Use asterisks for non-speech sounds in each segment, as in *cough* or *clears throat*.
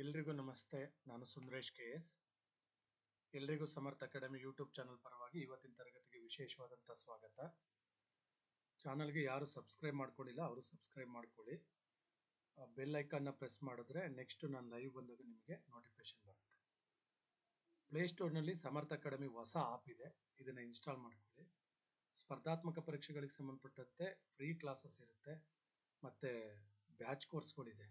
ಎಲ್ರಿಗೂ ನಮಸ್ತೆ. ನಾನು ಸುಂದರೇಶ್ ಕೆ ಎಸ್. ಎಲ್ರಿಗೂ ಸಮರ್ಥ ಅಕಾಡೆಮಿ ಯೂಟ್ಯೂಬ್ ಚಾನಲ್ ಪರವಾಗಿ ಇವತ್ತಿನ ತರಗತಿಗೆ ವಿಶೇಷವಾದಂಥ ಸ್ವಾಗತ. ಚಾನಲ್ಗೆ ಯಾರು ಸಬ್ಸ್ಕ್ರೈಬ್ ಮಾಡ್ಕೊಂಡಿಲ್ಲ, ಅವರು ಸಬ್ಸ್ಕ್ರೈಬ್ ಮಾಡ್ಕೊಳ್ಳಿ. ಬೆಲ್ ಐಕಾನ್ನ ಪ್ರೆಸ್ ಮಾಡಿದ್ರೆ ನೆಕ್ಸ್ಟ್ ನಾನು ಲೈವ್ ಬಂದಾಗ ನಿಮಗೆ ನೋಟಿಫಿಕೇಶನ್ ಬರುತ್ತೆ. ಪ್ಲೇಸ್ಟೋರ್ನಲ್ಲಿ ಸಮರ್ಥ ಅಕಾಡೆಮಿ ಹೊಸ ಆಪ್ ಇದೆ. ಇದನ್ನು ಇನ್ಸ್ಟಾಲ್ ಮಾಡ್ಕೊಳ್ಳಿ. ಸ್ಪರ್ಧಾತ್ಮಕ ಪರೀಕ್ಷೆಗಳಿಗೆ ಸಂಬಂಧಪಟ್ಟಂತೆ ಫ್ರೀ ಕ್ಲಾಸಸ್ ಇರುತ್ತೆ. ಮತ್ತು ಬ್ಯಾಚ್ ಕೋರ್ಸ್ಗಳಿದೆ.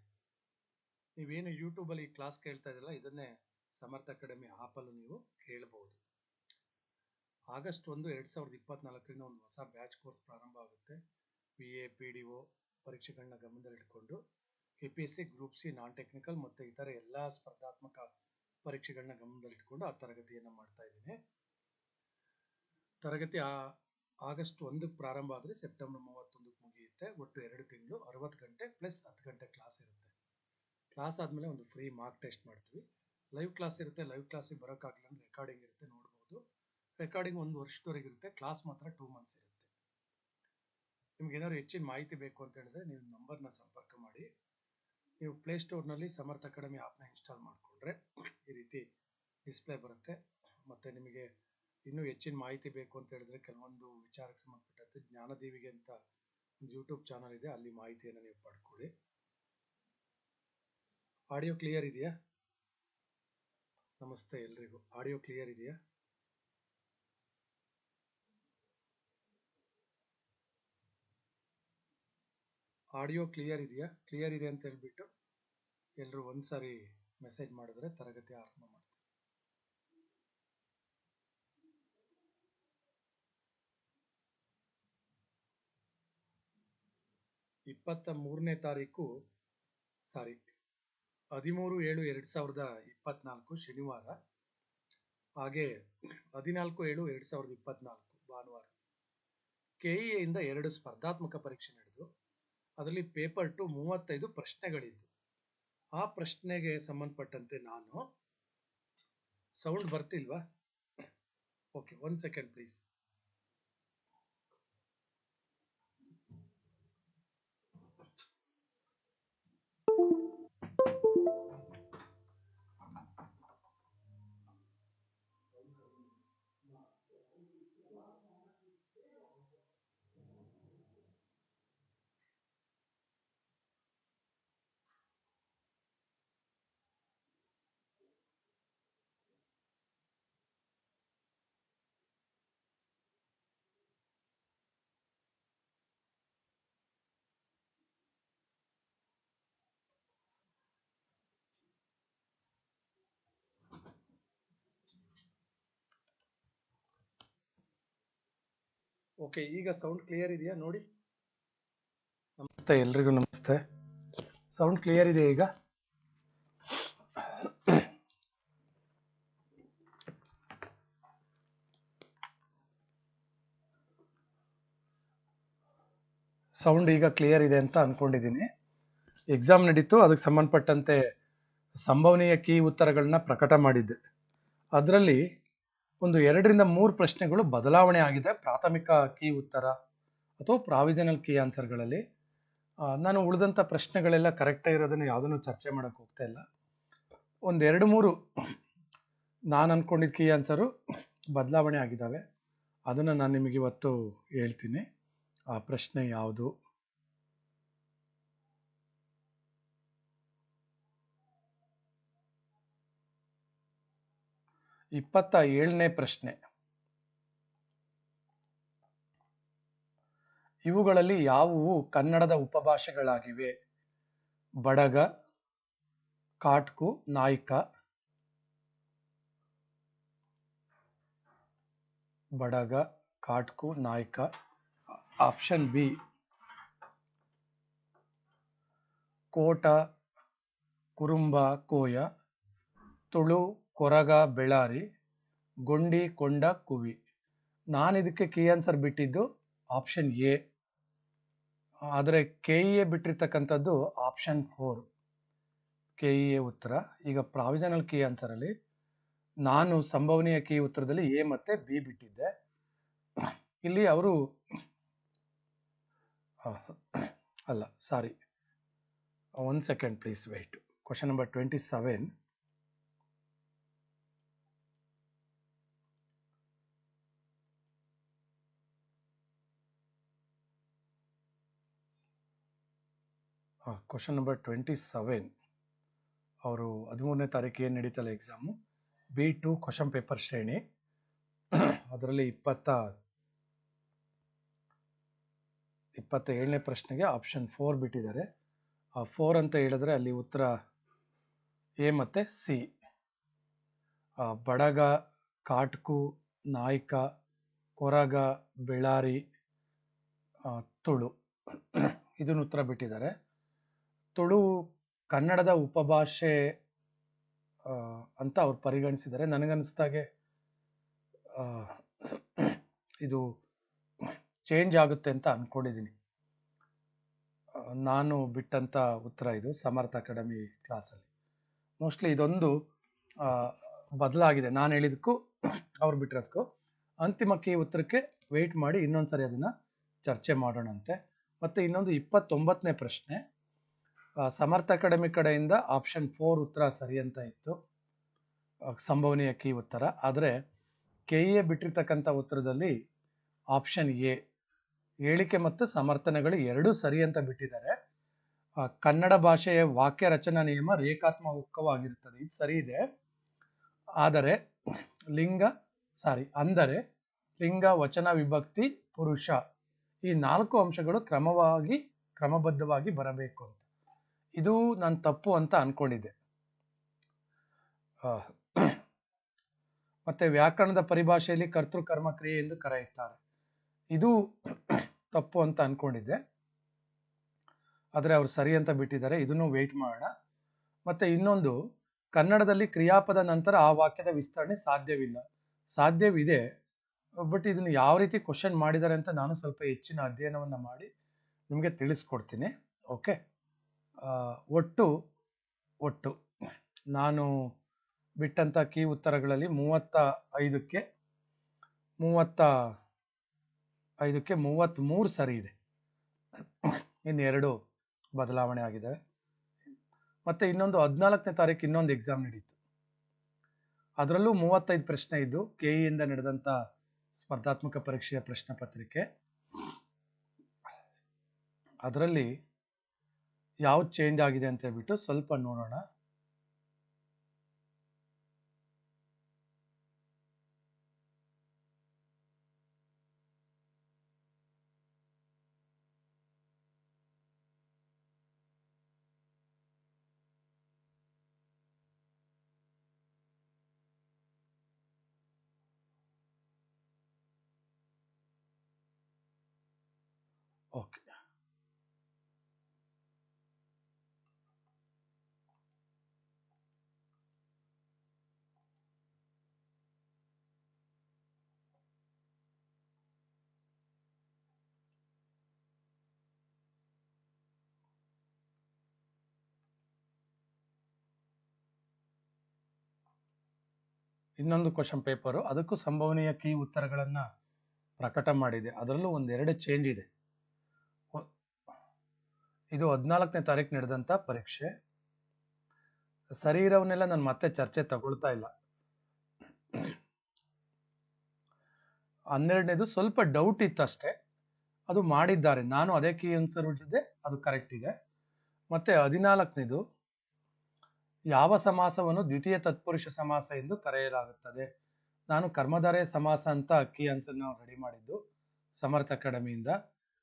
ನೀವೇನು ಯೂಟ್ಯೂಬಲ್ಲಿ ಕ್ಲಾಸ್ ಕೇಳ್ತಾ ಇದ್ದೀರಲ್ಲ, ಇದನ್ನೇ ಸಮರ್ಥ ಅಕಾಡೆಮಿ ಆಪಲ್ಲೂ ನೀವು ಕೇಳಬಹುದು ಆಗಸ್ಟ್ ಒಂದು, ಎರಡು ಸಾವಿರದ ಇಪ್ಪತ್ನಾಲ್ಕರಿಂದ ಒಂದು ಹೊಸ ಬ್ಯಾಚ್ ಕೋರ್ಸ್ ಪ್ರಾರಂಭ ಆಗುತ್ತೆ. B A, P D O ಪರೀಕ್ಷೆಗಳನ್ನ ಗಮನದಲ್ಲಿಟ್ಕೊಂಡು K P S C, group C non technical ಮತ್ತು ಇತರ ಎಲ್ಲ ಸ್ಪರ್ಧಾತ್ಮಕ ಪರೀಕ್ಷೆಗಳನ್ನ ಗಮನದಲ್ಲಿಟ್ಕೊಂಡು ಆ ತರಗತಿಯನ್ನು ಮಾಡ್ತಾ ಇದ್ದೀನಿ. ತರಗತಿ ಆ ಆಗಸ್ಟ್ ಒಂದಕ್ಕೆ ಪ್ರಾರಂಭ ಆದರೆ, ಸೆಪ್ಟೆಂಬರ್ ಮೂವತ್ತೊಂದಕ್ಕೆ ಮುಗಿಯುತ್ತೆ. ಒಟ್ಟು ಎರಡು ತಿಂಗಳು, ಅರವತ್ತು ಗಂಟೆ ಪ್ಲಸ್ ಹತ್ತು ಗಂಟೆ ಕ್ಲಾಸ್ ಇರುತ್ತೆ. ಕ್ಲಾಸ್ ಆದಮೇಲೆ ಒಂದು ಫ್ರೀ ಮಾರ್ಕ್ ಟೆಸ್ಟ್ ಮಾಡ್ತೀವಿ. ಲೈವ್ ಕ್ಲಾಸ್ ಇರುತ್ತೆ ಲೈವ್ ಕ್ಲಾಸಿಗೆ ಬರೋಕ್ಕಾಗಲ್ಲ ಅಂದ್ರೆ ರೆಕಾರ್ಡಿಂಗ್ ಇರುತ್ತೆ, ನೋಡ್ಬೋದು. ರೆಕಾರ್ಡಿಂಗ್ ಒಂದು ವರ್ಷದವರೆಗೆ ಇರುತ್ತೆ ಕ್ಲಾಸ್ ಮಾತ್ರ ಟೂ ಮಂತ್ಸ್ ಇರುತ್ತೆ. ನಿಮ್ಗೆ ಏನಾದ್ರು ಹೆಚ್ಚಿನ ಮಾಹಿತಿ ಬೇಕು ಅಂತ ಹೇಳಿದ್ರೆ ನೀವು ನಂಬರ್ನ ಸಂಪರ್ಕ ಮಾಡಿ. ನೀವು ಪ್ಲೇಸ್ಟೋರ್ನಲ್ಲಿ ಸಮರ್ಥ ಅಕಾಡೆಮಿ ಆ್ಯಪ್ನ ಇನ್ಸ್ಟಾಲ್ ಮಾಡಿಕೊಂಡ್ರೆ ಈ ರೀತಿ ಡಿಸ್ಪ್ಲೇ ಬರುತ್ತೆ. ಮತ್ತು ನಿಮಗೆ ಇನ್ನೂ ಹೆಚ್ಚಿನ ಮಾಹಿತಿ ಬೇಕು ಅಂತ ಹೇಳಿದ್ರೆ ಕೆಲವೊಂದು ವಿಚಾರಕ್ಕೆ ಸಂಬಂಧಪಟ್ಟಂತೆ ಜ್ಞಾನದೇವಿಗೆ ಅಂತ ಒಂದು ಯೂಟ್ಯೂಬ್ ಚಾನಲ್ ಇದೆ, ಅಲ್ಲಿ ಮಾಹಿತಿಯನ್ನು ನೀವು ಪಡ್ಕೊಳ್ಳಿ. ಆಡಿಯೋ ಕ್ಲಿಯರ್ ಇದೆಯಾ? ನಮಸ್ತೆ ಎಲ್ರಿಗೂ. ಆಡಿಯೋ ಕ್ಲಿಯರ್ ಇದೆಯಾ? ಆಡಿಯೋ ಕ್ಲಿಯರ್ ಇದೆಯಾ? ಕ್ಲಿಯರ್ ಇದೆ ಅಂತ ಹೇಳ್ಬಿಟ್ಟು ಎಲ್ಲರೂ ಒಂದ್ಸಾರಿ ಮೆಸೇಜ್ ಮಾಡಿದ್ರೆ ತರಗತಿ ಆರಂಭ ಮಾಡ್ತೀವಿ ಇಪ್ಪತ್ತ ಮೂರನೇ ತಾರೀಕು ಸಾರಿ ಹದಿಮೂರು ಏಳು ಎರಡು ಸಾವಿರದ ಇಪ್ಪತ್ನಾಲ್ಕು ಶನಿವಾರ, ಹಾಗೆ ಹದಿನಾಲ್ಕು ಏಳು ಎರಡು ಸಾವಿರದ ಇಪ್ಪತ್ನಾಲ್ಕು ಭಾನುವಾರ ಕೆ ಇಂದ ಎರಡು ಸ್ಪರ್ಧಾತ್ಮಕ ಪರೀಕ್ಷೆ ನಡೆದು, ಅದರಲ್ಲಿ ಪೇಪರ್ ಟು ಮೂವತ್ತೈದು ಪ್ರಶ್ನೆಗಳಿದ್ದು, ಆ ಪ್ರಶ್ನೆಗೆ ಸಂಬಂಧಪಟ್ಟಂತೆ ನಾನು, sound ಬರ್ತಿಲ್ವಾ? Okay one second please. Okay ಈಗ ಸೌಂಡ್ ಕ್ಲಿಯರ್ ಇದೆಯಾ? ನೋಡಿ. ನಮಸ್ತೆ, ಎಲ್ರಿಗೂ ನಮಸ್ತೆ. ಸೌಂಡ್ ಕ್ಲಿಯರ್ ಇದೆ ಈಗ? ಸೌಂಡ್ ಈಗ ಕ್ಲಿಯರ್ ಇದೆ ಅಂತ ಅನ್ಕೊಂಡಿದ್ದೀನಿ. ಎಕ್ಸಾಮ್ ನಡೀತು, ಅದಕ್ಕೆ ಸಂಬಂಧಪಟ್ಟಂತೆ ಸಂಭವನೀಯ ಕೀ ಉತ್ತರಗಳನ್ನ ಪ್ರಕಟ ಮಾಡಿದ್ದೆ. ಅದರಲ್ಲಿ ಒಂದು ಎರಡರಿಂದ ಮೂರು ಪ್ರಶ್ನೆಗಳು ಬದಲಾವಣೆ ಆಗಿದೆ. ಪ್ರಾಥಮಿಕ ಕೀ ಉತ್ತರ ಅಥವಾ ಪ್ರಾವಿಜನಲ್ ಕೀ ಆನ್ಸರ್ಗಳಲ್ಲಿ ನಾನು ಉಳಿದಂಥ ಪ್ರಶ್ನೆಗಳೆಲ್ಲ ಕರೆಕ್ಟಾಗಿ ಇರೋದನ್ನು ಯಾವುದನ್ನು ಚರ್ಚೆ ಮಾಡೋಕ್ಕೆ ಹೋಗ್ತಾ ಇಲ್ಲ. ಒಂದು ಎರಡು ಮೂರು ನಾನು ಅಂದ್ಕೊಂಡಿದ್ದ ಕೀ ಆನ್ಸರು ಬದಲಾವಣೆ ಆಗಿದ್ದಾವೆ. ಅದನ್ನು ನಾನು ನಿಮಗೆ ಇವತ್ತು ಹೇಳ್ತೀನಿ. ಆ ಪ್ರಶ್ನೆ ಯಾವುದು? ಇಪ್ಪತ್ತ ಏಳನೇ ಪ್ರಶ್ನೆ. ಇವುಗಳಲ್ಲಿ ಯಾವುವು ಕನ್ನಡದ ಉಪಭಾಷೆಗಳಾಗಿವೆ? ಬಡಗ, ಕಾಟ್ಕು, ನಾಯ್ಕ. ಬಡಗ, ಕಾಟ್ಕು, ನಾಯ್ಕ. Option B. ಕೋಟ, ಕುರುಂಬ, ಕೋಯ. ತುಳು ಕೊರಗ ಬೆಳಾರಿ, ಗೊಂಡಿ ಕೊಂಡ ಕುವಿ. ನಾನು ಇದಕ್ಕೆ ಕೀ ಆನ್ಸರ್ ಬಿಟ್ಟಿದ್ದು ಆಪ್ಷನ್ ಎ ಆದರೆ K E A ಬಿಟ್ಟಿರ್ತಕ್ಕಂಥದ್ದು option four K E A ಉತ್ತರ. ಈಗ ಪ್ರಾವಿಜನಲ್ ಕೀ ಆನ್ಸರಲ್ಲಿ ನಾನು ಸಂಭವನೀಯ ಕೀ ಉತ್ತರದಲ್ಲಿ ಎ ಮತ್ತು ಬಿ ಬಿಟ್ಟಿದ್ದೆ. ಇಲ್ಲಿ ಅವರು ಅಲ್ಲ sorry one second please wait question number twenty seven question number twenty seven ಅವರು ಹದಿಮೂರನೇ ತಾರೀಕು ಏನು ನಡೀತಲ್ಲ exam B two question paper ಶ್ರೇಣಿ. ಅದರಲ್ಲಿ ಇಪ್ಪತ್ತ ಇಪ್ಪತ್ತ ಏಳನೇ ಪ್ರಶ್ನೆಗೆ ಆಪ್ಷನ್ ಫೋರ್ ಬಿಟ್ಟಿದ್ದಾರೆ. ಆ ಫೋರ್ ಅಂತ ಹೇಳಿದ್ರೆ ಅಲ್ಲಿ ಉತ್ತರ ಎ ಮತ್ತು ಸಿ. ಬಡಗ, ಕಾಟ್ಕು, ನಾಯ್ಕ, ಕೊರಗ ಬೆಳಾರಿ ತುಳು. ಇದನ್ನು ಉತ್ತರ ಬಿಟ್ಟಿದ್ದಾರೆ. ತುಳು ಕನ್ನಡದ ಉಪಭಾಷೆ ಅಂತ ಅವ್ರು ಪರಿಗಣಿಸಿದ್ದಾರೆ. ನನಗನ್ನಿಸ್ದಾಗೆ ಇದು ಚೇಂಜ್ ಆಗುತ್ತೆ ಅಂತ ಅಂದ್ಕೊಂಡಿದ್ದೀನಿ ನಾನು ಬಿಟ್ಟಂಥ ಉತ್ತರ ಇದು ಸಮರ್ಥ ಅಕಾಡೆಮಿ ಕ್ಲಾಸಲ್ಲಿ. ಮೋಸ್ಟ್ಲಿ ಇದೊಂದು ಬದಲಾಗಿದೆ. ನಾನು ಹೇಳಿದಕ್ಕೂ, ಅವ್ರು ಬಿಟ್ಟಿರೋದಕ್ಕೂ. ಅಂತಿಮಕ್ಕೆ ಈ ಉತ್ತರಕ್ಕೆ ವೆಯ್ಟ್ ಮಾಡಿ ಇನ್ನೊಂದು ಸರಿ ಅದನ್ನು ಚರ್ಚೆ ಮಾಡೋಣಂತೆ. ಮತ್ತು ಇನ್ನೊಂದು ಇಪ್ಪತ್ತೊಂಬತ್ತನೇ ಪ್ರಶ್ನೆ. ಸಮರ್ಥ ಅಕಾಡೆಮಿ ಕಡೆಯಿಂದ ಆಪ್ಷನ್ ಫೋರ್ ಉತ್ತರ ಸರಿ ಅಂತ ಇತ್ತು. ಸಂಭವನೀಯ ಕೀ ಉತ್ತರ. ಆದರೆ ಕೆ ಎ ಬಿಟ್ಟಿರ್ತಕ್ಕಂಥ ಉತ್ತರದಲ್ಲಿ ಆಪ್ಷನ್ ಎ ಹೇಳಿಕೆ ಮತ್ತು ಸಮರ್ಥನೆಗಳು ಎರಡೂ ಸರಿ ಅಂತ ಬಿಟ್ಟಿದ್ದಾರೆ. ಕನ್ನಡ ಭಾಷೆಯ ವಾಕ್ಯ ರಚನಾ ನಿಯಮ ರೇಖಾತ್ಮಕವಾಗಿರುತ್ತದೆ ಇದು ಸರಿ ಇದೆ. ಆದರೆ ಲಿಂಗ ಸಾರಿ ಅಂದರೆ ಲಿಂಗ, ವಚನ, ವಿಭಕ್ತಿ, ಪುರುಷ ಈ ನಾಲ್ಕು ಅಂಶಗಳು ಕ್ರಮವಾಗಿ, ಕ್ರಮಬದ್ಧವಾಗಿ ಬರಬೇಕು ಇದು ನಾನು ತಪ್ಪು ಅಂತ ಅನ್ಕೊಂಡಿದ್ದೆ. *clears throat* ಮತ್ತು ವ್ಯಾಕರಣದ ಪರಿಭಾಷೆಯಲ್ಲಿ ಕರ್ತೃಕರ್ಮ ಕ್ರಿಯೆ ಎಂದು ಕರೆಯುತ್ತಾರೆ. ಇದು *clears throat* ತಪ್ಪು ಅಂತ ಅನ್ಕೊಂಡಿದ್ದೆ. ಆದರೆ ಅವರು ಸರಿ ಅಂತ ಬಿಟ್ಟಿದ್ದಾರೆ. ಇದನ್ನು ವೆಯ್ಟ್ ಮಾಡೋಣ. ಮತ್ತೆ ಇನ್ನೊಂದು, ಕನ್ನಡದಲ್ಲಿ ಕ್ರಿಯಾಪದ ನಂತರ ಆ ವಾಕ್ಯದ ವಿಸ್ತರಣೆ ಸಾಧ್ಯವಿಲ್ಲ. ಸಾಧ್ಯವಿದೆ, ಬಟ್ ಇದನ್ನು ಯಾವ ರೀತಿ ಕ್ವಶನ್ ಮಾಡಿದ್ದಾರೆ ಅಂತ ನಾನು ಸ್ವಲ್ಪ ಹೆಚ್ಚಿನ ಅಧ್ಯಯನವನ್ನು ಮಾಡಿ ನಿಮಗೆ ತಿಳಿಸ್ಕೊಡ್ತೀನಿ. ಓಕೆ ಒಟ್ಟು ಒಟ್ಟು ನಾನು ಬಿಟ್ಟಂಥ ಕೀ ಉತ್ತರಗಳಲ್ಲಿ ಮೂವತ್ತ ಐದಕ್ಕೆ ಮೂವತ್ತ ಐದಕ್ಕೆ ಮೂವತ್ತ್ಮೂರು ಸರಿ ಇದೆ. ಇನ್ನೆರಡು ಬದಲಾವಣೆ ಆಗಿದೆ ಮತ್ತು ಇನ್ನೊಂದು ಹದಿನಾಲ್ಕನೇ ತಾರೀಕು ಇನ್ನೊಂದು ಎಕ್ಸಾಮ್ ನಡೀತು. ಅದರಲ್ಲೂ ಮೂವತ್ತೈದು ಪ್ರಶ್ನೆ ಇದ್ದು ಕೆ ಇಯಿಂದ ನಡೆದಂಥ ಸ್ಪರ್ಧಾತ್ಮಕ ಪರೀಕ್ಷೆಯ ಪ್ರಶ್ನೆ ಪತ್ರಿಕೆ. ಅದರಲ್ಲಿ ಯಾವ್ದು ಚೇಂಜ್ ಆಗಿದೆ ಅಂತ ಹೇಳ್ಬಿಟ್ಟು ಸ್ವಲ್ಪ ನೋಡೋಣ. ಇನ್ನೊಂದು ಕ್ವಶನ್ ಪೇಪರು ಅದಕ್ಕೂ ಸಂಭವನೀಯ ಕೀ ಉತ್ತರಗಳನ್ನು ಪ್ರಕಟ ಮಾಡಿದೆ. ಅದರಲ್ಲೂ ಒಂದೆರಡು ಚೇಂಜ್ ಇದೆ. ಇದು ಹದಿನಾಲ್ಕನೇ ತಾರೀಕು ನಡೆದಂಥ ಪರೀಕ್ಷೆ. ಸರಿ ಇರೋವನ್ನೆಲ್ಲ ನಾನು ಮತ್ತೆ ಚರ್ಚೆ ತಗೊಳ್ತಾ ಇಲ್ಲ. ಹನ್ನೆರಡನೇದು ಸ್ವಲ್ಪ ಡೌಟ್ ಇತ್ತಷ್ಟೇ ಅದು ಮಾಡಿದ್ದಾರೆ. ನಾನು ಅದೇ ಕೀ ಆನ್ಸರ್ ಬಿಟ್ಟಿದ್ದೆ. ಅದು ಕರೆಕ್ಟ್ ಇದೆ. ಮತ್ತೆ ಹದಿನಾಲ್ಕನೇದು ಯಾವ ಸಮಾಸವನ್ನು ದ್ವಿತೀಯ ತತ್ಪುರುಷ ಸಮಾಸ ಎಂದು ಕರೆಯಲಾಗುತ್ತದೆ. ನಾನು ಕರ್ಮಧಾರೆ ಸಮಾಸ ಅಂತ ಕೀ ನಾವು ರೆಡಿ ಮಾಡಿದ್ದು, ಸಮರ್ಥ ಅಕಾಡೆಮಿಯಿಂದ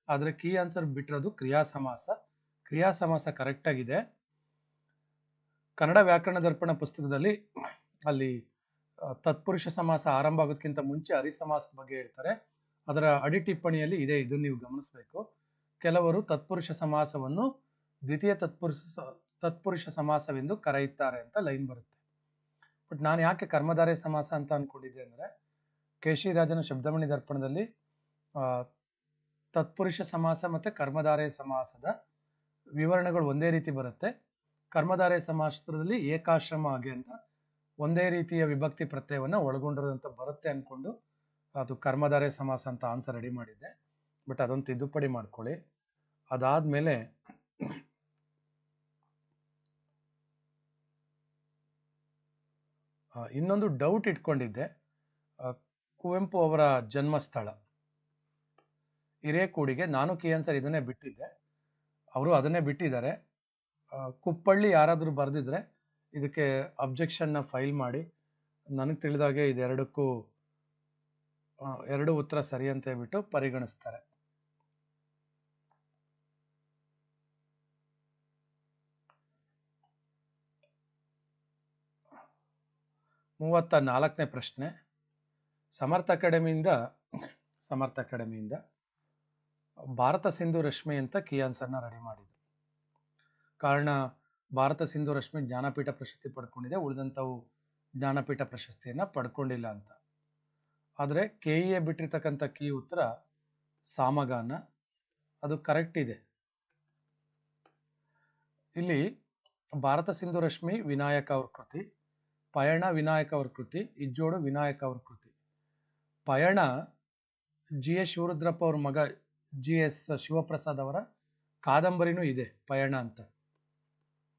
ಆದರೆ ಕೀ ಆನ್ಸರ್ ಬಿಟ್ಟಿರೋದು ಕ್ರಿಯಾ ಸಮಾಸ. ಕ್ರಿಯಾ ಸಮಾಸ ಕರೆಕ್ಟಾಗಿದೆ ಕನ್ನಡ ವ್ಯಾಕರಣ ದರ್ಪಣ ಪುಸ್ತಕದಲ್ಲಿ ಅಲ್ಲಿ ತತ್ಪುರುಷ ಸಮಾಸ ಆರಂಭ ಆಗೋದಕ್ಕಿಂತ ಮುಂಚೆ ಹರಿಸಮಾಸದ ಬಗ್ಗೆ ಹೇಳ್ತಾರೆ. ಅದರ ಅಡಿ ಟಿಪ್ಪಣಿಯಲ್ಲಿ ಇದೆ, ಇದನ್ನು ನೀವು ಗಮನಿಸಬೇಕು. ಕೆಲವರು ತತ್ಪುರುಷ ಸಮಾಸವನ್ನು ದ್ವಿತೀಯ ತತ್ಪುರುಷ ತತ್ಪುರುಷ ಸಮಾಸವೆಂದು ಕರೆಯುತ್ತಾರೆ ಅಂತ ಲೈನ್ ಬರುತ್ತೆ. ಬಟ್ ನಾನು ಯಾಕೆ ಕರ್ಮಧಾರೆ ಸಮಾಸ ಅಂತ ಅನ್ಕೊಂಡಿದ್ದೆ ಅಂದರೆ ಕೇಶಿರಾಜನ ಶಬ್ದಮಣಿ ದರ್ಪಣದಲ್ಲಿ ತತ್ಪುರುಷ ಸಮಾಸ ಮತ್ತು ಕರ್ಮಧಾರೆ ಸಮಾಸದ ವಿವರಣೆಗಳು ಒಂದೇ ರೀತಿ ಬರುತ್ತೆ. ಕರ್ಮಧಾರೆ ಸಮಾಸದಲ್ಲಿ ಏಕಾಶ್ರಮ ಹಾಗೆ ಅಂತ ಒಂದೇ ರೀತಿಯ ವಿಭಕ್ತಿ ಪ್ರತ್ಯಯವನ್ನು ಒಳಗೊಂಡಿರೋದಂತ ಬರುತ್ತೆ ಅಂದ್ಕೊಂಡು ಅದು ಕರ್ಮಧಾರೆ ಸಮಾಸ ಅಂತ ಆನ್ಸರ್ ರೆಡಿ ಮಾಡಿದ್ದೆ. ಬಟ್ ಅದೊಂದು ತಿದ್ದುಪಡಿ ಮಾಡ್ಕೊಳ್ಳಿ. ಅದಾದಮೇಲೆ ಇನ್ನೊಂದು ಡೌಟ್ ಇಟ್ಕೊಂಡಿದ್ದೆ. ಕುವೆಂಪು ಅವರ ಜನ್ಮಸ್ಥಳ. ಹಿರೇಕೂಡಿಗೆ ನಾನು ಕೆ ಎನ್ ಸರ್ ಇದನ್ನೇ ಬಿಟ್ಟಿದ್ದೆ. ಅವರು ಅದನ್ನೇ ಬಿಟ್ಟಿದ್ದಾರೆ. ಕುಪ್ಪಳ್ಳಿ ಯಾರಾದರೂ ಬರೆದಿದ್ರೆ ಇದಕ್ಕೆ ಅಬ್ಜೆಕ್ಷನ್ನ ಫೈಲ್ ಮಾಡಿ. ನನಗೆ ತಿಳಿದಾಗೆ ಇದೆರಡಕ್ಕೂ ಎರಡು ಉತ್ತರ ಸರಿ ಅಂತ ಹೇಳ್ಬಿಟ್ಟು ಪರಿಗಣಿಸ್ತಾರೆ. ಮೂವತ್ತ ನಾಲ್ಕನೇ ಪ್ರಶ್ನೆ. ಸಮರ್ಥ ಅಕಾಡೆಮಿಯಿಂದ ಸಮರ್ಥ ಅಕಾಡೆಮಿಯಿಂದ ಭಾರತ ಸಿಂಧು ರಶ್ಮಿ ಅಂತ ಕೀ ಆನ್ಸರ್ನ ರೆಡಿ ಮಾಡಿದ್ದು. ಕಾರಣ, ಭಾರತ ಸಿಂಧು ರಶ್ಮಿ ಜ್ಞಾನಪೀಠ ಪ್ರಶಸ್ತಿ ಪಡ್ಕೊಂಡಿದೆ, ಉಳಿದಂಥವು ಜ್ಞಾನಪೀಠ ಪ್ರಶಸ್ತಿಯನ್ನು ಪಡ್ಕೊಂಡಿಲ್ಲ ಅಂತ. ಆದರೆ, ಕೆ ಇ ಎ ಬಿಟ್ಟಿರ್ತಕ್ಕಂಥ ಕೀ ಉತ್ತರ ಸಾಮಗಾನ. ಅದು ಕರೆಕ್ಟ್ ಇದೆ. ಇಲ್ಲಿ ಭಾರತ ಸಿಂಧು ರಶ್ಮಿ ವಿನಾಯಕ ಅವ್ರ ಕೃತಿ. ಪಯಣ ವಿನಾಯಕ ಅವ್ರ ಕೃತಿ, ಇಜ್ಜೋಡು ವಿನಾಯಕ ಅವ್ರ ಕೃತಿ. ಪಯಣ ಜಿ ಎಸ್ ಶಿವರುದ್ರಪ್ಪ ಅವ್ರ ಮಗ ಜಿ ಎಸ್ ಶಿವಪ್ರಸಾದ್ ಅವರ ಕಾದಂಬರಿನೂ ಇದೆ, ಪಯಣ ಅಂತ.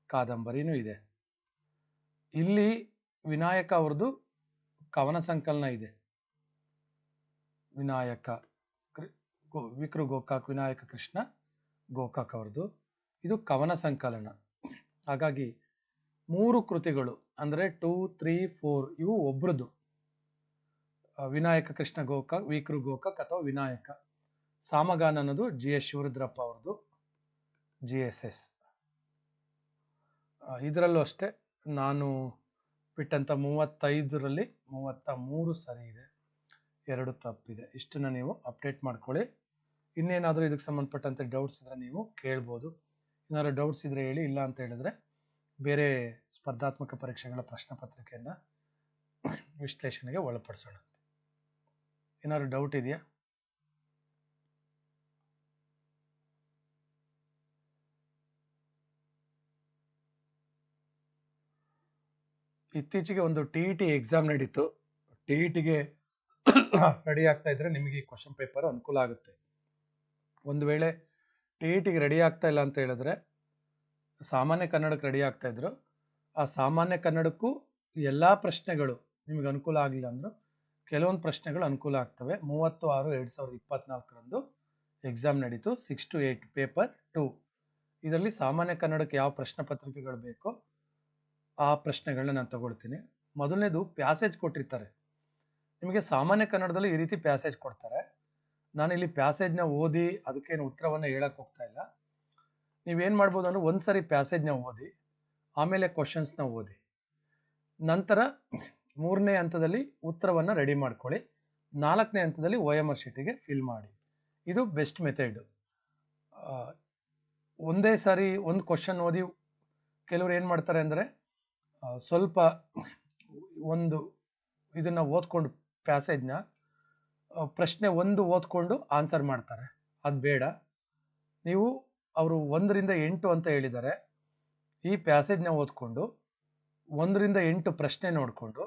ಕಾದಂಬರಿನೂ ಇದೆ. ಇಲ್ಲಿ ವಿನಾಯಕ ಅವ್ರದ್ದು ಕವನ ಸಂಕಲನ ಇದೆ. ವಿನಾಯಕ ವಿಕ್ರು ಗೋಕಾಕ್, ವಿನಾಯಕ ಕೃಷ್ಣ ಗೋಕಾಕ್ ಅವ್ರದ್ದು. ಇದು ಕವನ ಸಂಕಲನ. ಹಾಗಾಗಿ ಮೂರು ಕೃತಿಗಳು ಅಂದರೆ ಟೂ, ತ್ರೀ, ಫೋರ್ ಇವು ಒಬ್ರದ್ದು. ವಿನಾಯಕ ಕೃಷ್ಣ ಗೋಕಾಕ್ ವೀಕೃ ಗೋಕಾಕ್ ಅಥವಾ ವಿನಾಯಕ. ಸಾಮಗಾನ ಅನ್ನೋದು ಜಿ ಎಸ್ ಶಿವರುದ್ರಪ್ಪ ಅವ್ರದ್ದು, ಜಿ ಎಸ್ ಎಸ್. ಇದರಲ್ಲೂ ಅಷ್ಟೇ, ನಾನು ಬಿಟ್ಟಂಥ ಮೂವತ್ತೈದರಲ್ಲಿ ಮೂವತ್ತ ಮೂರು ಸರಿ ಇದೆ. ಎರಡು ತಪ್ಪಿದೆ. ಇಷ್ಟನ್ನು ನೀವು ಅಪ್ಡೇಟ್ ಮಾಡ್ಕೊಳ್ಳಿ. ಇನ್ನೇನಾದರೂ ಇದಕ್ಕೆ ಸಂಬಂಧಪಟ್ಟಂತೆ ಡೌಟ್ಸ್ ಇದ್ದರೆ ನೀವು ಕೇಳ್ಬೋದು. ಏನಾದ್ರು ಡೌಟ್ಸ್ ಇದ್ದರೆ ಹೇಳಿ, ಇಲ್ಲ ಅಂತ ಹೇಳಿದ್ರೆ ಬೇರೆ ಸ್ಪರ್ಧಾತ್ಮಕ ಪರೀಕ್ಷೆಗಳ ಪ್ರಶ್ನೆ ಪತ್ರಿಕೆಯನ್ನು ವಿಶ್ಲೇಷಣೆಗೆ ಒಳಪಡಿಸೋಣ. ಏನಾದ್ರು ಡೌಟ್ ಇದೆಯಾ? ಇತ್ತೀಚೆಗೆ ಒಂದು ಟಿ ಇ ಟಿ ಎಕ್ಸಾಮ್ ನಡೀತು. ಟಿ ಇ ಟಿಗೆ ರೆಡಿ ಆಗ್ತಾ ಇದ್ರೆ ನಿಮಗೆ ಈ ಕ್ವಶನ್ ಪೇಪರ್ ಅನುಕೂಲ ಆಗುತ್ತೆ. ಒಂದು ವೇಳೆ ಟಿ ಇ ಟಿಗೆ ರೆಡಿ ಆಗ್ತಾ ಇಲ್ಲ ಅಂತ ಹೇಳಿದ್ರೆ ಸಾಮಾನ್ಯ ಕನ್ನಡಕ್ಕೆ ರೆಡಿ ಆಗ್ತಾ ಇದ್ರು. ಆ ಸಾಮಾನ್ಯ ಕನ್ನಡಕ್ಕೂ ಎಲ್ಲ ಪ್ರಶ್ನೆಗಳು ನಿಮಗೆ ಅನುಕೂಲ ಆಗಲಿಲ್ಲ ಅಂದರೂ, ಕೆಲವೊಂದು ಪ್ರಶ್ನೆಗಳು ಅನುಕೂಲ ಆಗ್ತವೆ. ಮೂವತ್ತು ಆರು ಎರಡು ಸಾವಿರದ ಇಪ್ಪತ್ನಾಲ್ಕರಂದು ಎಕ್ಸಾಮ್ ನಡೀತು six to eight paper two ಇದರಲ್ಲಿ ಸಾಮಾನ್ಯ ಕನ್ನಡಕ್ಕೆ ಯಾವ ಪ್ರಶ್ನೆ ಪತ್ರಿಕೆಗಳು ಬೇಕೋ ಆ ಪ್ರಶ್ನೆಗಳನ್ನ ನಾನು ತಗೊಳ್ತೀನಿ. ಮೊದಲನೇದು ಪ್ಯಾಸೇಜ್ ಕೊಟ್ಟಿರ್ತಾರೆ. ನಿಮಗೆ ಸಾಮಾನ್ಯ ಕನ್ನಡದಲ್ಲಿ ಈ ರೀತಿ ಪ್ಯಾಸೇಜ್ ಕೊಡ್ತಾರೆ. ನಾನು ಇಲ್ಲಿ ಪ್ಯಾಸೇಜ್ನ ಓದಿ ಅದಕ್ಕೇನು ಉತ್ತರವನ್ನು ಹೇಳಕ್ಕೆ ಹೋಗ್ತಾ ಇಲ್ಲ. ನೀವೇನು ಮಾಡ್ಬೋದು ಅಂದರೆ ಒಂದು ಸಾರಿ ಪ್ಯಾಸೇಜ್ನ ಓದಿ, ಆಮೇಲೆ ಕ್ವಶನ್ಸ್ನ ಓದಿ. ನಂತರ ಮೂರನೇ ಹಂತದಲ್ಲಿ ಉತ್ತರವನ್ನು ರೆಡಿ ಮಾಡ್ಕೊಳ್ಳಿ. ನಾಲ್ಕನೇ ಹಂತದಲ್ಲಿ ಒ ಎಂ ಆರ್ ಶೀಟಿಗೆ ಫಿಲ್ ಮಾಡಿ. ಇದು ಬೆಸ್ಟ್ ಮೆಥಡ್ ಒಂದೇ ಸಾರಿ ಒಂದು ಕ್ವಶನ್ ಓದಿ, ಕೆಲವರು ಏನು ಮಾಡ್ತಾರೆ ಅಂದರೆ ಸ್ವಲ್ಪ ಒಂದು ಇದನ್ನು ಓದ್ಕೊಂಡು ಪ್ಯಾಸೇಜ್ನ ಪ್ರಶ್ನೆ ಒಂದು ಓದ್ಕೊಂಡು ಆನ್ಸರ್ ಮಾಡ್ತಾರೆ. ಅದು ಬೇಡ. ನೀವು ಅವರು ಒಂದರಿಂದ ಎಂಟು ಅಂತ ಹೇಳಿದ್ದಾರೆ. ಈ ಪ್ಯಾಸೇಜ್ನ ಓದ್ಕೊಂಡು ಒಂದರಿಂದ ಎಂಟು ಪ್ರಶ್ನೆ ನೋಡಿಕೊಂಡು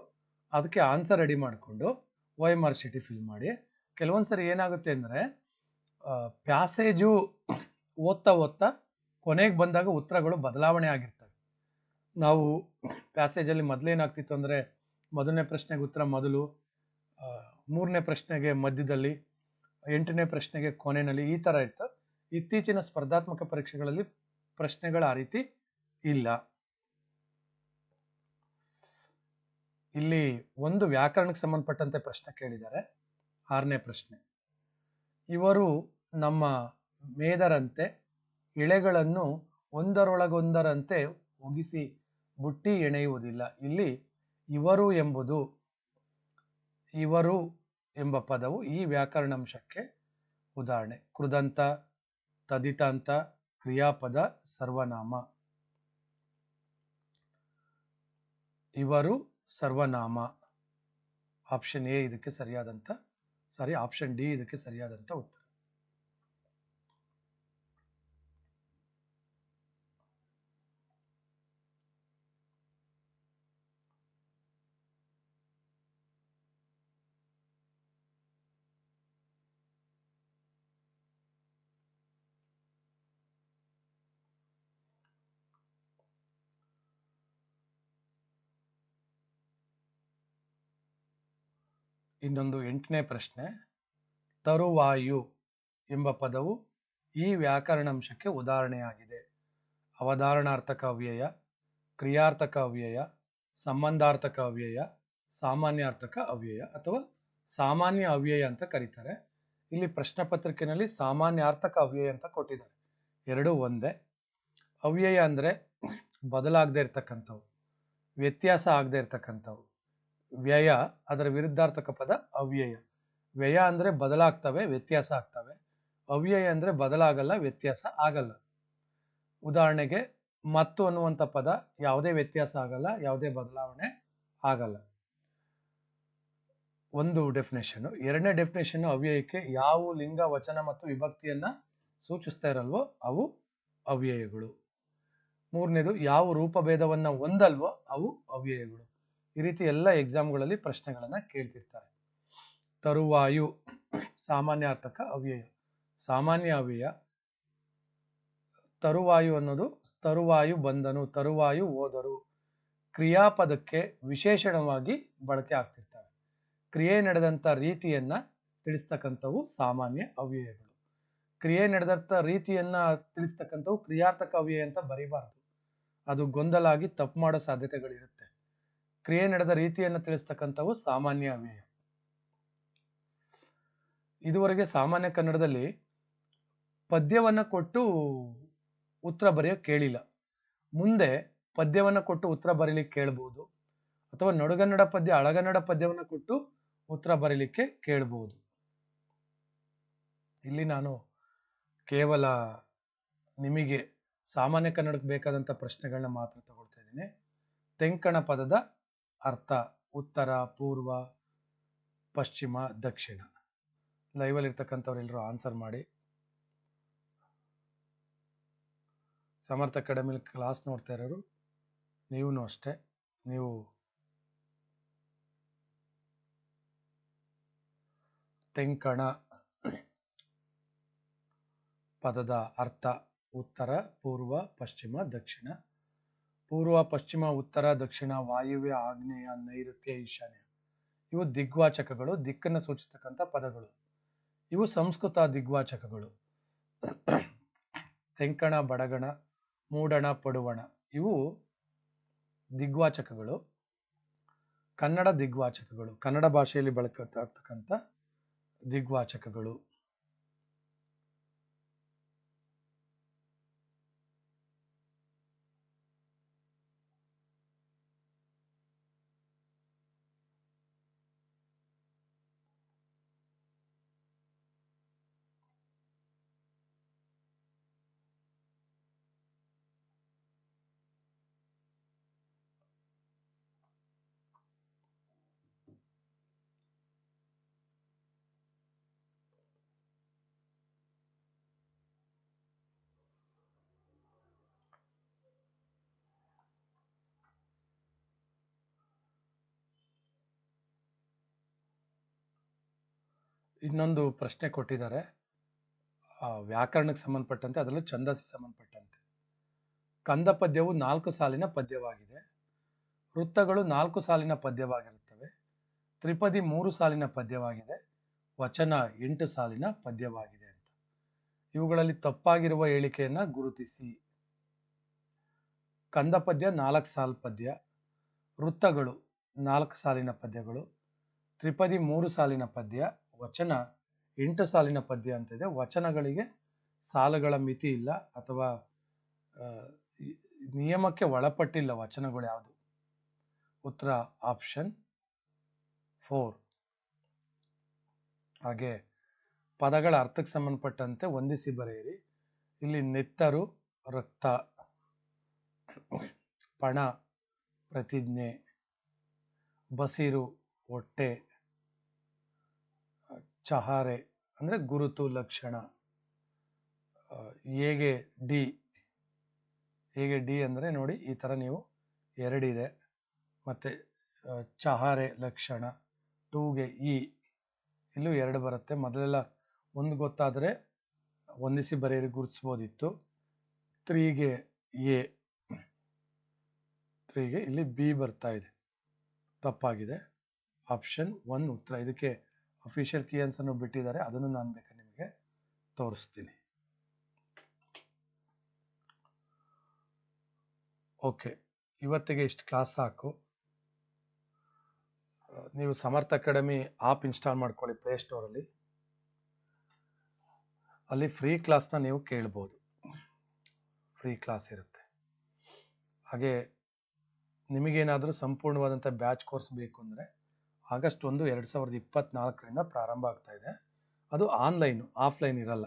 ಅದಕ್ಕೆ ಆನ್ಸರ್ ರೆಡಿ ಮಾಡಿಕೊಂಡು O M R sheet fill ಮಾಡಿ. ಕೆಲವೊಂದು ಸರಿ ಏನಾಗುತ್ತೆ ಅಂದರೆ ಪ್ಯಾಸೇಜು ಓದ್ತಾ ಓದ್ತಾ ಕೊನೆಗೆ ಬಂದಾಗ ಉತ್ತರಗಳು ಬದಲಾವಣೆ ಆಗಿರ್ತವೆ. ನಾವು ಪ್ಯಾಸೇಜಲ್ಲಿ ಮೊದಲೇನಾಗ್ತಿತ್ತು ಅಂದರೆ, ಮೊದಲನೇ ಪ್ರಶ್ನೆಗೆ ಉತ್ತರ ಮೊದಲು ಮೂರನೇ ಪ್ರಶ್ನೆಗೆ ಮಧ್ಯದಲ್ಲಿ, ಎಂಟನೇ ಪ್ರಶ್ನೆಗೆ ಕೊನೆಯಲ್ಲಿ ಈ ಥರ ಇತ್ತು. ಇತ್ತೀಚಿನ ಸ್ಪರ್ಧಾತ್ಮಕ ಪರೀಕ್ಷೆಗಳಲ್ಲಿ ಪ್ರಶ್ನೆಗಳ ಆ ರೀತಿ ಇಲ್ಲ. ಇಲ್ಲಿ ಒಂದು ವ್ಯಾಕರಣಕ್ಕೆ ಸಂಬಂಧಪಟ್ಟಂತೆ ಪ್ರಶ್ನೆ ಕೇಳಿದ್ದಾರೆ. ಆರನೇ ಪ್ರಶ್ನೆ. ಇವರು ನಮ್ಮ ಮೇದರಂತೆ ಎಳೆಗಳನ್ನು ಒಂದರೊಳಗೊಂದರಂತೆ ಒಗಿಸಿ ಬುಟ್ಟಿ ಎಣೆಯುವುದಿಲ್ಲ. ಇಲ್ಲಿ ಇವರು ಎಂಬುದು, ಇವರು ಎಂಬ ಪದವು ಈ ವ್ಯಾಕರಣಾಂಶಕ್ಕೆ ಉದಾಹರಣೆ. ಕೃದಂತ ತದಿತಾಂತ ಕ್ರಿಯಾಪದ ಸರ್ವನಾಮ. ಇವರು ಸರ್ವನಾಮ. ಆಪ್ಷನ್ ಎ ಇದಕ್ಕೆ ಸರಿಯಾದಂಥ ಸಾರಿ, ಆಪ್ಷನ್ ಡಿ ಇದಕ್ಕೆ ಸರಿಯಾದಂಥ ಉತ್ತರ. ಇನ್ನೊಂದು ಎಂಟನೇ ಪ್ರಶ್ನೆ, ತರುವಾಯು ಎಂಬ ಪದವು ಈ ವ್ಯಾಕರಣಾಂಶಕ್ಕೆ ಉದಾಹರಣೆಯಾಗಿದೆ. ಅವಧಾರಣಾರ್ಥಕ ಅವ್ಯಯ, ಕ್ರಿಯಾರ್ಥಕ ಅವ್ಯಯ, ಸಂಬಂಧಾರ್ಥಕ ಅವ್ಯಯ, ಸಾಮಾನ್ಯಾರ್ಥಕ ಅವ್ಯಯ ಅಥವಾ ಸಾಮಾನ್ಯ ಅವ್ಯಯ ಅಂತ ಕರೀತಾರೆ. ಇಲ್ಲಿ ಪ್ರಶ್ನೆ ಪತ್ರಿಕೆಯಲ್ಲಿ ಸಾಮಾನ್ಯಾರ್ಥಕ ಅವ್ಯಯ ಅಂತ ಕೊಟ್ಟಿದ್ದಾರೆ. ಎರಡೂ ಒಂದೇ. ಅವ್ಯಯ ಅಂದರೆ ಬದಲಾಗದೇ ಇರ್ತಕ್ಕಂಥವು, ವ್ಯತ್ಯಾಸ ಆಗದೆ ಇರ್ತಕ್ಕಂಥವು. ವ್ಯಯ ಅದರ ವಿರುದ್ಧಾರ್ಥಕ ಪದ ಅವ್ಯಯ. ವ್ಯಯ ಅಂದರೆ ಬದಲಾಗ್ತವೆ, ವ್ಯತ್ಯಾಸ ಆಗ್ತವೆ. ಅವ್ಯಯ ಅಂದರೆ ಬದಲಾಗಲ್ಲ, ವ್ಯತ್ಯಾಸ ಆಗಲ್ಲ. ಉದಾಹರಣೆಗೆ ಮತ್ತು ಅನ್ನುವಂಥ ಪದ ಯಾವುದೇ ವ್ಯತ್ಯಾಸ ಆಗಲ್ಲ, ಯಾವುದೇ ಬದಲಾವಣೆ ಆಗಲ್ಲ. ಒಂದು ಡೆಫಿನೇಷನ್ ಎರಡನೇ ಡೆಫಿನೇಷನ್ ಅವ್ಯಯಕ್ಕೆ ಯಾವ ಲಿಂಗ, ವಚನ ಮತ್ತು ವಿಭಕ್ತಿಯನ್ನ ಸೂಚಿಸ್ತಾ ಇರಲ್ವೋ ಅವು ಅವ್ಯಯಗಳು. ಮೂರನೇದು ಯಾವ ರೂಪಭೇದವನ್ನ ಹೊಂದಲ್ವೋ ಅವು ಅವ್ಯಯಗಳು. ಈ ರೀತಿ ಎಲ್ಲ ಎಕ್ಸಾಮ್ಗಳಲ್ಲಿ ಪ್ರಶ್ನೆಗಳನ್ನು ಕೇಳ್ತಿರ್ತಾರೆ. ತರುವಾಯು, ಸಾಮಾನ್ಯಾರ್ಥಕ ಅವ್ಯಯ. ಸಾಮಾನ್ಯ ಅವ್ಯಯ, ತರುವಾಯು ಅನ್ನೋದು ತರುವಾಯು ಬಂದನು ತರುವಾಯು ಹೋದರು ಕ್ರಿಯಾಪದಕ್ಕೆ ವಿಶೇಷಣವಾಗಿ ಬಳಕೆ ಆಗ್ತಿರ್ತವೆ ಕ್ರಿಯೆ ನಡೆದಂಥ ರೀತಿಯನ್ನ ತಿಳಿಸ್ತಕ್ಕಂಥವು ಸಾಮಾನ್ಯ ಅವ್ಯಯಗಳು. ಕ್ರಿಯೆ ನಡೆದಂಥ ರೀತಿಯನ್ನ ತಿಳಿಸ್ತಕ್ಕಂಥವು ಕ್ರಿಯಾರ್ಥಕ ಅವ್ಯಯ ಅಂತ ಬರೀಬಾರದು. ಅದು ಗೊಂದಲಾಗಿ ತಪ್ಪು ಮಾಡೋ ಸಾಧ್ಯತೆಗಳಿರುತ್ತೆ. ಕ್ರಿಯೆ ನಡೆದ ರೀತಿಯನ್ನು ತಿಳಿಸ್ತಕ್ಕಂಥವು ಸಾಮಾನ್ಯ ಅವ್ಯಯ. ಇದುವರೆಗೆ ಸಾಮಾನ್ಯ ಕನ್ನಡದಲ್ಲಿ ಪದ್ಯವನ್ನು ಕೊಟ್ಟು ಉತ್ತರ ಬರೆಯೋ ಕೇಳಿಲ್ಲ. ಮುಂದೆ ಪದ್ಯವನ್ನು ಕೊಟ್ಟು ಉತ್ತರ ಬರೀಲಿಕ್ಕೆ ಕೇಳ್ಬೋದು. ಅಥವಾ ನಡುಗನ್ನಡ ಪದ್ಯ, ಅಳಗನ್ನಡ ಪದ್ಯವನ್ನು ಕೊಟ್ಟು ಉತ್ತರ ಬರೀಲಿಕ್ಕೆ ಕೇಳ್ಬೋದು. ಇಲ್ಲಿ ನಾನು ಕೇವಲ ನಿಮಗೆ ಸಾಮಾನ್ಯ ಕನ್ನಡಕ್ಕೆ ಬೇಕಾದಂಥ ಪ್ರಶ್ನೆಗಳನ್ನ ಮಾತ್ರ ತಗೊಳ್ತಾ ಇದ್ದೀನಿ. ತೆಂಕಣ ಪದದ ಅರ್ಥ, ಉತ್ತರ, ಪೂರ್ವ, ಪಶ್ಚಿಮ, ದಕ್ಷಿಣ. ಲೈವಲ್ಲಿ ಇರ್ತಕ್ಕಂಥವ್ರೆಲ್ಲರೂ ಆನ್ಸರ್ ಮಾಡಿ. ಸಮರ್ಥ ಅಕಾಡೆಮಿಲಿ ಕ್ಲಾಸ್ ನೋಡ್ತಾ ಇರೋರು ನೀವೂ ಅಷ್ಟೇ, ನೀವು ತೆಂಕಣ ಪದದ ಅರ್ಥ, ಉತ್ತರ, ಪೂರ್ವ, ಪಶ್ಚಿಮ, ದಕ್ಷಿಣ. ಪೂರ್ವ, ಪಶ್ಚಿಮ, ಉತ್ತರ, ದಕ್ಷಿಣ, ವಾಯುವ್ಯ, ಆಗ್ನೇಯ, ನೈಋತ್ಯ, ಈಶಾನ್ಯ. ಇವು ದಿಗ್ವಾಚಕಗಳು, ದಿಕ್ಕನ್ನು ಸೂಚಿಸ್ತಕ್ಕಂಥ ಪದಗಳು. ಇವು ಸಂಸ್ಕೃತ ದಿಗ್ವಾಚಕಗಳು. ತೆಂಕಣ, ಬಡಗಣ, ಮೂಡಣ, ಪಡುವಣ. ಇವು ದಿಗ್ವಾಚಕಗಳು. ಕನ್ನಡ ದಿಗ್ವಾಚಕಗಳು. ಕನ್ನಡ ಭಾಷೆಯಲ್ಲಿ ಬಳಕತಕ್ಕಂಥ ದಿಗ್ವಾಚಕಗಳು. ಇನ್ನೊಂದು ಪ್ರಶ್ನೆ ಕೊಟ್ಟಿದ್ದಾರೆ. ವ್ಯಾಕರಣಕ್ಕೆ ಸಂಬಂಧಪಟ್ಟಂತೆ, ಅದರಲ್ಲೂ ಛಂದಸ್ಸಿಗೆ ಸಂಬಂಧಪಟ್ಟಂತೆ. ಕಂದ ಪದ್ಯವು ನಾಲ್ಕು ಸಾಲಿನ ಪದ್ಯವಾಗಿದೆ. ವೃತ್ತಗಳು ನಾಲ್ಕು ಸಾಲಿನ ಪದ್ಯವಾಗಿರುತ್ತವೆ. ತ್ರಿಪದಿ ಮೂರು ಸಾಲಿನ ಪದ್ಯವಾಗಿದೆ. ವಚನ ಎಂಟು ಸಾಲಿನ ಪದ್ಯವಾಗಿದೆ ಅಂತ. ಇವುಗಳಲ್ಲಿ ತಪ್ಪಾಗಿರುವ ಹೇಳಿಕೆಯನ್ನು ಗುರುತಿಸಿ. ಕಂದ ಪದ್ಯ ನಾಲ್ಕು ಸಾಲು ಪದ್ಯ. ವೃತ್ತಗಳು ನಾಲ್ಕು ಸಾಲಿನ ಪದ್ಯಗಳು. ತ್ರಿಪದಿ ಮೂರು ಸಾಲಿನ ಪದ್ಯ. ವಚನ ಎಂಟು ಸಾಲಿನ ಪದ್ಯ ಅಂತ ಇದೆ. ವಚನಗಳಿಗೆ ಸಾಲುಗಳ ಮಿತಿ ಇಲ್ಲ ಅಥವಾ ನಿಯಮಕ್ಕೆ ಒಳಪಟ್ಟಿಲ್ಲ ವಚನಗಳು ಯಾವುದು. ಉತ್ತರ ಆಪ್ಷನ್ ಫೋರ್. ಹಾಗೆ ಪದಗಳ ಅರ್ಥಕ್ಕೆ ಸಂಬಂಧಪಟ್ಟಂತೆ ಹೊಂದಿಸಿ ಬರೆಯಿರಿ. ಇಲ್ಲಿ ನೆತ್ತರು, ರಕ್ತ, ಪಣ, ಪ್ರತಿಜ್ಞೆ, ಬಸಿರು, ಹೊಟ್ಟೆ ಚಹಾರೆ ಅಂದರೆ ಗುರುತು ಲಕ್ಷಣ. ಹೇಗೆ ಡಿ? ಹೇಗೆ ಡಿ ಅಂದರೆ ನೋಡಿ ಈ ಥರ ನೀವು ಎರಡಿದೆ. ಮತ್ತು ಚಹಾರೆ ಲಕ್ಷಣ, ಟೂಗೆ ಇ, ಇಲ್ಲೂ ಎರಡು ಬರುತ್ತೆ. ಮೊದಲೆಲ್ಲ ಒಂದು ಗೊತ್ತಾದರೆ ಹೊಂದಿಸಿ ಬರೆಯಲು ಗುರುತಿಸ್ಬೋದಿತ್ತು. ತ್ರೀಗೆ ಎ, ತ್ರೀಗೆ ಇಲ್ಲಿ ಬಿ ಬರ್ತಾ ಇದೆ. ತಪ್ಪಾಗಿದೆ. ಆಪ್ಷನ್ ಒನ್ ಉತ್ತರ. ಇದಕ್ಕೆ ಅಫಿಷಿಯಲ್ ಕೀ ಅನ್ನು ಬಿಟ್ಟಿದ್ದಾರೆ. ಅದನ್ನು ನಾನು ಬೇಕಾ ನಿಮಗೆ ತೋರಿಸ್ತೀನಿ. ಓಕೆ ಇವತ್ತಿಗೆ ಇಷ್ಟು ಕ್ಲಾಸ್ ಸಾಕು. ನೀವು ಸಮರ್ಥ ಅಕಾಡೆಮಿ ಆಪ್ ಇನ್ಸ್ಟಾಲ್ ಮಾಡ್ಕೊಳ್ಳಿ ಪ್ಲೇಸ್ಟೋರಲ್ಲಿ ಅಲ್ಲಿ. ಫ್ರೀ ಕ್ಲಾಸ್ನ ನೀವು ಕೇಳ್ಬೋದು. ಫ್ರೀ ಕ್ಲಾಸ್ ಇರುತ್ತೆ. ಹಾಗೆ ನಿಮಗೇನಾದರೂ ಸಂಪೂರ್ಣವಾದಂಥ ಬ್ಯಾಚ್ ಕೋರ್ಸ್ ಬೇಕು ಅಂದರೆ ಆಗಸ್ಟ್ ಒಂದು ಎರಡು ಸಾವಿರದ ಇಪ್ಪತ್ತ್ನಾಲ್ಕರಿಂದ ಪ್ರಾರಂಭ ಇದೆ. ಅದು ಆನ್ಲೈನು, ಆಫ್ಲೈನ್ ಇರಲ್ಲ.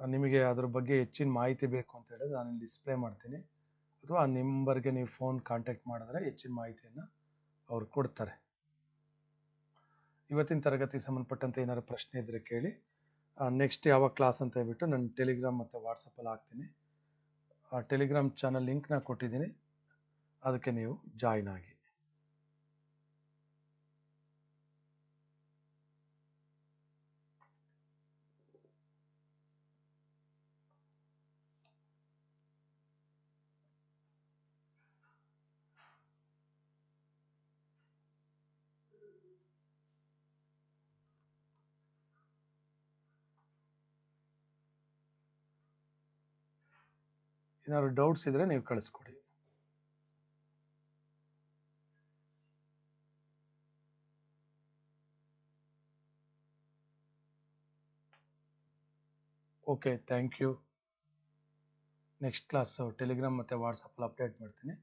ನಿಮಗೆ ಅದ್ರ ಬಗ್ಗೆ ಹೆಚ್ಚಿನ ಮಾಹಿತಿ ಬೇಕು ಅಂತ ಹೇಳಿದ್ರೆ ನಾನು ಡಿಸ್ಪ್ಲೇ ಮಾಡ್ತೀನಿ. ಅಥವಾ ಆ ನಂಬರ್ಗೆ ನೀವು ಫೋನ್ ಕಾಂಟ್ಯಾಕ್ಟ್ ಮಾಡಿದ್ರೆ ಹೆಚ್ಚಿನ ಮಾಹಿತಿಯನ್ನು ಅವ್ರು ಕೊಡ್ತಾರೆ. ಇವತ್ತಿನ ತರಗತಿಗೆ ಸಂಬಂಧಪಟ್ಟಂತೆ ಏನಾದ್ರು ಪ್ರಶ್ನೆ ಇದ್ದರೆ ಕೇಳಿ. ನೆಕ್ಸ್ಟ್ ಯಾವ ಕ್ಲಾಸ್ ಅಂತ ಹೇಳ್ಬಿಟ್ಟು ನಾನು ಟೆಲಿಗ್ರಾಮ್ ಮತ್ತು ವಾಟ್ಸಪ್ಪಲ್ಲಿ ಹಾಕ್ತೀನಿ. ಆ ಟೆಲಿಗ್ರಾಮ್ ಚಾನಲ್ ಲಿಂಕ್ನ ಕೊಟ್ಟಿದ್ದೀನಿ. ಅದಕ್ಕೆ ನೀವು ಜಾಯ್ನ್ ಆಗಿ. ಏನಾದ್ರು ಡೌಟ್ಸ್ ಇದ್ದರೆ ನೀವು ಕಳಿಸ್ಕೊಡಿ. Okay thank you next class Telegram ಮತ್ತು ವಾಟ್ಸಪ್ಪಲ್ಲಿ ಅಪ್ಡೇಟ್ ಮಾಡ್ತೀನಿ.